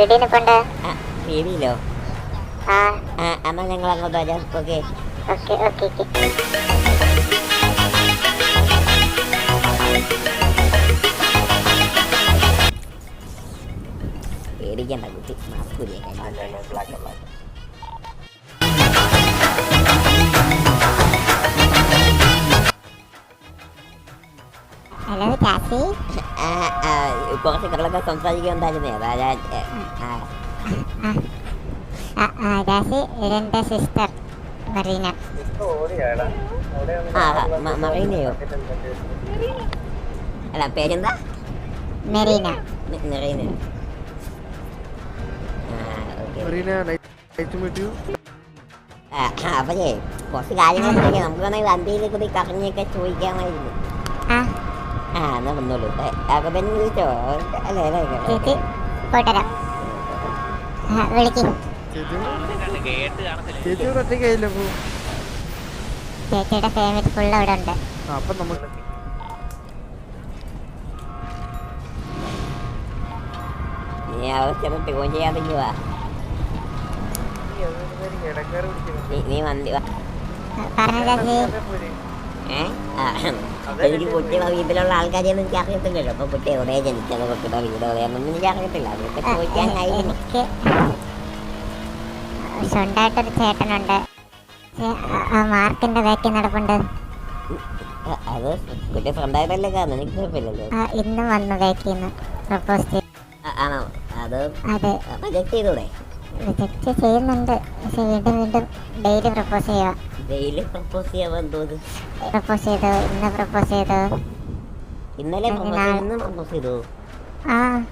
ആ hello hello ആ ഞാൻ പീടിയിൽ നിൽപ്പുണ്ട് ആ. പേടിയില്ലോ ആ ആ എന്നാൽ ഞങ്ങൾ അങ്ങോട്ട് വരാം. ഓക്കെ. Okay okay okay. പേടിക്കണ്ട കുട്ടി. മാസ്ക് ഊരിയേക്കാം. ഹലോ ചാച്ചി ആ, ആ, കുറച്ച് കളൊക്കെ സംസാരിക്കുന്നുണ്ടായിരുന്നേ ചാച്ചി ഇതെന്റെ സിസ്റ്റർ മറീന. മറീനയോ? അല്ല പേരെന്താ? മെറീന. അപ്പഴേ കുറച്ച് കാര്യങ്ങൾ ചോദിക്കാം. നമുക്ക് വേണമെങ്കിൽ വണ്ടിയിൽ കൂടി കറങ്ങിയൊക്കെ ചോദിക്കാമായിരുന്നു. ആ എന്നാ വന്നോളൂ. വിളിച്ചോ അല്ലേ പോയിട്ടരാം. ആ വിളിക്ക്. ചേച്ചി ഒറ്റയ്ക്കായില്ല ചേച്ചിയുടെ ഫാമിലി ഫുൾ അവിടെ ഉണ്ട്. അപ്പൊ നമുക്ക് നീ അവസ്ഥ ഫോൺ ചെയ്യാതെങ്കിൽ വാ. നീ നീ വണ്ടി വാ. പറഞ്ഞ ആ, എനിക്ക് കുട്ടിയുടെ വീട്ടിലുള്ള ആൾക്കാരെയൊന്നും എനിക്ക് അറിയത്തില്ലല്ലോ. അപ്പൊ കുട്ടി എവിടെ ജനിച്ചത് കുട്ടിയുടെ വീട് എവിടെയാണെന്നൊന്നും എനിക്ക് അറിയത്തില്ല. അതൊക്കെ ചോദിക്കാൻ ചോദിക്കാനായിരുന്നു എനിക്ക്. സ്വന്തമായിട്ടൊരു ചേട്ടനുണ്ട്. മാർക്കിന്റെ ബാക്കിൽ നടപ്പുണ്ട്. അത് കുട്ടി ഫ്രണ്ടായിട്ടല്ലേ കാരണം എനിക്ക് കുഴപ്പമില്ലല്ലോ. ഇന്ന് വന്നു ബാക്കിൽ നിന്ന് പ്രപ്പോസ് ചെയ്ത് ആണോ? അത് അതെ. റിജക്ട് ചെയ്തൂടെ? റിജക്ട് ചെയ്യുന്നുണ്ട്. പക്ഷെ വീണ്ടും വീണ്ടും ഡെയിലി പ്രപ്പോസ് ചെയ്യുക ഡെയിലി പ്രപ്പോസ് ചെയ്യാൻ വന്നത്. പ്രപ്പോസ് ചെയ്തു. ഇന്ന് പ്രപ്പോസ് ചെയ്തു. ഇന്നലെ ഞാൻ- പ്രപ്പോസ് ചെയ്തു. ആ.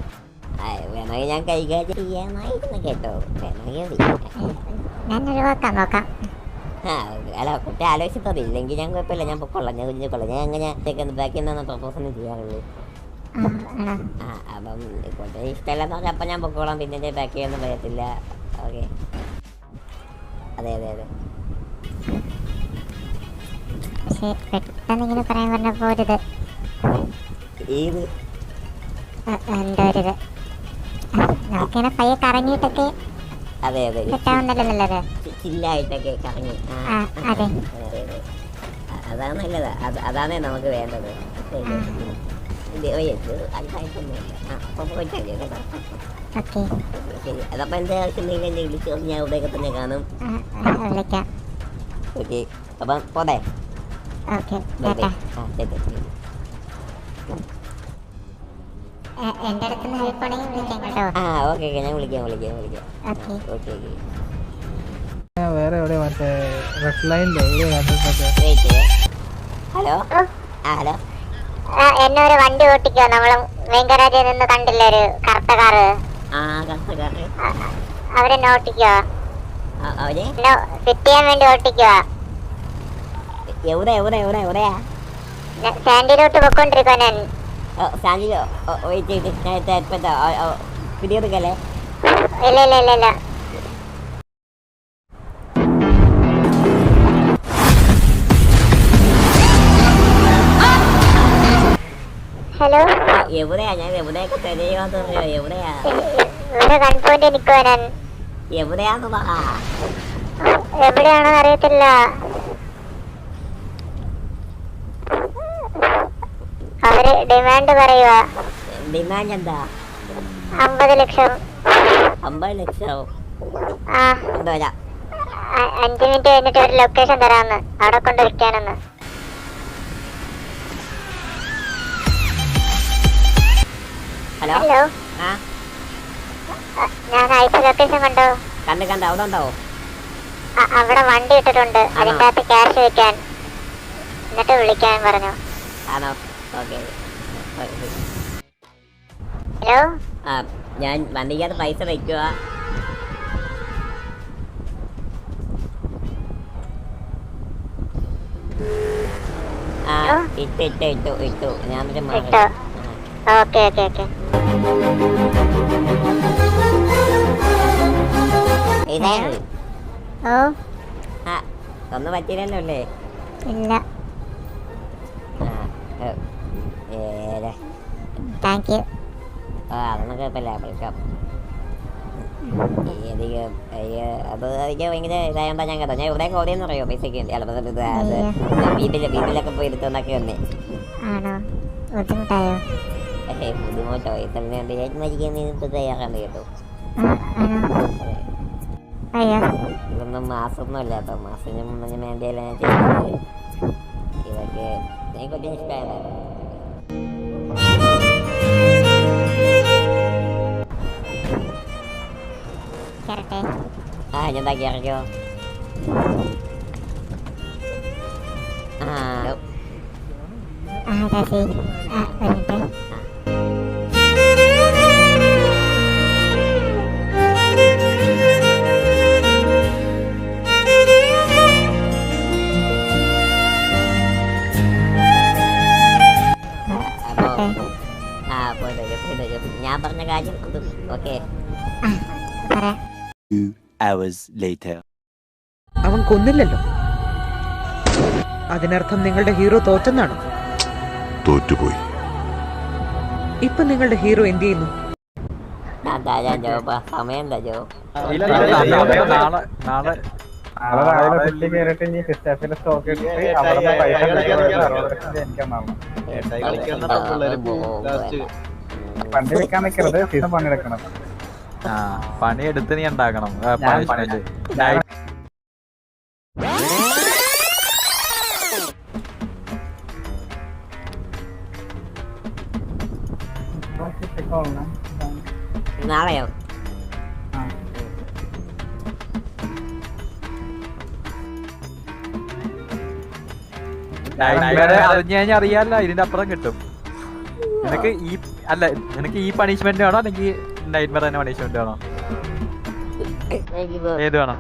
വേണമെങ്കിൽ ഞാൻ കൈകാര്യം ചെയ്യാമായിരുന്നു കേട്ടോ. വേണമെങ്കിൽ. ഞാൻ ഒഴിവാക്കാൻ നോക്കാം. അല്ല കുട്ടി ആലോചിച്ചത് ഇല്ലെങ്കിൽ ഞാൻ കുഴപ്പമില്ല. ഞാൻ കൊള്ളാം. ഞാൻ കുഞ്ഞു കൊള്ളാം. ഞാൻ അങ്ങനെ ബാക്കി നിന്നാണ് പ്രപ്പോസ് ഒന്നും ചെയ്യാറുള്ളൂ. ആ, അപ്പം കുട്ടി ഇഷ്ടമല്ലെന്ന് പറഞ്ഞാൽ അപ്പം ഞാൻ പൊക്കോളാം. പിന്നെ ബാക്കി ഒന്നും പറയത്തില്ല ഓക്കെ അതെ അതെ അതെ. പക്ഷെ പെട്ടെന്ന് ഇങ്ങനെ പറയാൻ പറഞ്ഞപ്പോൾ ഒരിത് ഏത്? എന്തോ ഒരിത്? നമുക്കിങ്ങനെ പയ്യെ കറങ്ങിയിട്ടൊക്കെ അതെ അതെ. ചി- ചില്ലായിട്ടൊക്കെ കറങ്ങി. അതെ. അതാണ് നല്ലത്. അത് അതാണേ നമുക്ക് വേണ്ടത്. അതപ്പോൾ എന്റെ ആവശ്യമുണ്ടെങ്കിൽ എന്നെ വിളിച്ചു? ഞാൻ ഇവിടെയൊക്കെ തന്നെ കാണും. ഓക്കെ. അപ്പം പോതേ ഓക്കെ ആ ശരി ശരി എ- എന്റെ അടുത്ത് നിന്ന് ഹെൽപ്പ് ആണെങ്കിൽ വിളിക്കാം കേട്ടോ. ആ ഓക്കെ ഓക്കെ ഞാൻ വിളിക്കാം വിളിക്കാം വിളിക്കാം. ഓക്കെ ഓക്കെ ഓക്കെ ഞാൻ വേറെ എവിടെ മറ്റേ റെഡ് ലൈനിലോ ഹലോ ആ ഹലോ എന്നെ ഒരു വണ്ടി ഓട്ടിക്കോ. നമ്മൾ ഗരാജിൽ നിന്ന് കണ്ടില്ല ഒരു കറുത്ത കാറ്? അവരെന്നെ ഓട്ടിക്കോ? ഫിറ്റ് ചെയ്യാൻ വേണ്ടി ഓട്ടിക്കോ? എവിടെയാ? സാൻഡിലോട്ട് പൊക്കോണ്ടിരിക്കോ ഞാൻ. ഓ സാഞ്ചിലോ വെയിറ്റ് ചെയ്ത് ഞാൻ എത്താ പിടിയെടുക്കല്ലേ? ഇല്ല ഇല്ല ഇല്ല ഇല്ല. ഹലോ? എവിടെയാ? ഞാൻ എവിടെയൊക്കെ തിരയുവാന്ന് പറഞ്ഞോ എവിടെയാ? ഇവിടെ ഗൺ പോയിന്റ് ഞാൻ. എവിടെയാന്ന് പറ. എവിടെയാണെന്ന് അറിയത്തില്ല. അവർ ഡിമാൻഡ് പറയുക ഡിമാൻഡ് എന്താ? അമ്പത് ലക്ഷം. അമ്പത് ലക്ഷം? ആ. വരാം അഞ്ച് മിനിറ്റ് കഴിഞ്ഞിട്ട് ഒരു ലൊക്കേഷൻ തരാമെന്ന് അവിടെ കൊണ്ട് വിൽക്കാനെന്ന്. ഹലോ? ഹലോ? ആ. ഞാൻ അയച്ച ലൊക്കേഷൻ കണ്ടോ? കണ്ട് കണ്ട്. അവിടെ ഉണ്ടാവോ അവിടെ വണ്ടി ഇട്ടിട്ടുണ്ട്. അതിന്റെ അകത്ത് ക്യാഷ് വെക്കാൻ. എന്നിട്ട് വിളിക്കാൻ പറഞ്ഞു. ആണോ? ഓക്കെ. ഹലോ? ആ ഞാൻ വണ്ടിക്കകത്ത് പൈസ വയ്ക്കുക ആ ഇട്ടു ഇട്ടു ഇട്ടു ഇട്ടു. ഞാൻ പിന്നെ മാറി. Okay okay okay. ആ ഒന്നും പറ്റിയില്ലല്ലോ അല്ലേ? ഇല്ല. Thank you. ആ അതൊന്നും കുഴപ്പമില്ല. വിളിക്കാം. അധികം അത് എനിക്ക് ഭയങ്കര ഇതായതുകൊണ്ടാ ഞാൻ കേട്ടോ. ഞാൻ ഇവിടെ ഓടിയെന്ന് പറയോ പൈസക്ക് വീട്ടിൽ വീട്ടിലൊക്കെ പോയി എടുത്തോന്നൊക്കെ വന്നേ. ആണോ? ബുദ്ധിമുട്ടായോ? ബുദ്ധിമുട്ടോ. വേണ്ടി ഞാൻ മരിക്കാൻ ഇപ്പൊ തയ്യാറാണ് കേട്ടോ. ഇതൊന്നും മാസമൊന്നും അല്ല കേട്ടോ. മാസം വേണ്ടിയല്ല ഞാൻ ചെയ്യുന്നത് ഇതൊക്കെ എനിക്ക് ഒത്തിരി ഇഷ്ടമായതാണ് കേറട്ടെ ആ ഞാൻ എന്താക്കി ഇറക്കിയോ ആ ആ ശശി ആ ഒരു മിനിറ്റ് അപ്പോ ആ പോയിട്ട് വരും, പോയിട്ട് വരും. ഞാൻ പറഞ്ഞ കാര്യം ഓക്കെ ആ പറയാം Two hours later. അവൻ കൊന്നില്ലല്ലോ അതിനർത്ഥം നിങ്ങളുടെ ഹീറോ തോറ്റെന്നാണോ തോറ്റുപോയി ഇപ്പൊ നിങ്ങളുടെ ഹീറോ എന്ത് ചെയ്യുന്നു സമയം പണ്ട് വെക്കാൻ നിൽക്കരുത് സീസൺ പണിയെടുക്കണം പണിയെടുത്ത് നീ ഉണ്ടാക്കണം. നാളെയോ? അറിഞ്ഞു കഴിഞ്ഞാൽ അറിയാല്ല ഇതിന്റെ അപ്പുറം കിട്ടും. നിനക്ക് ഈ അല്ല നിനക്ക് ഈ പണിഷ്മെന്റ് വേണോ അല്ലെങ്കിൽ നൈറ്റ് തന്നെ പണിഷ്മെന്റ് വേണോ? ഏത് വേണം?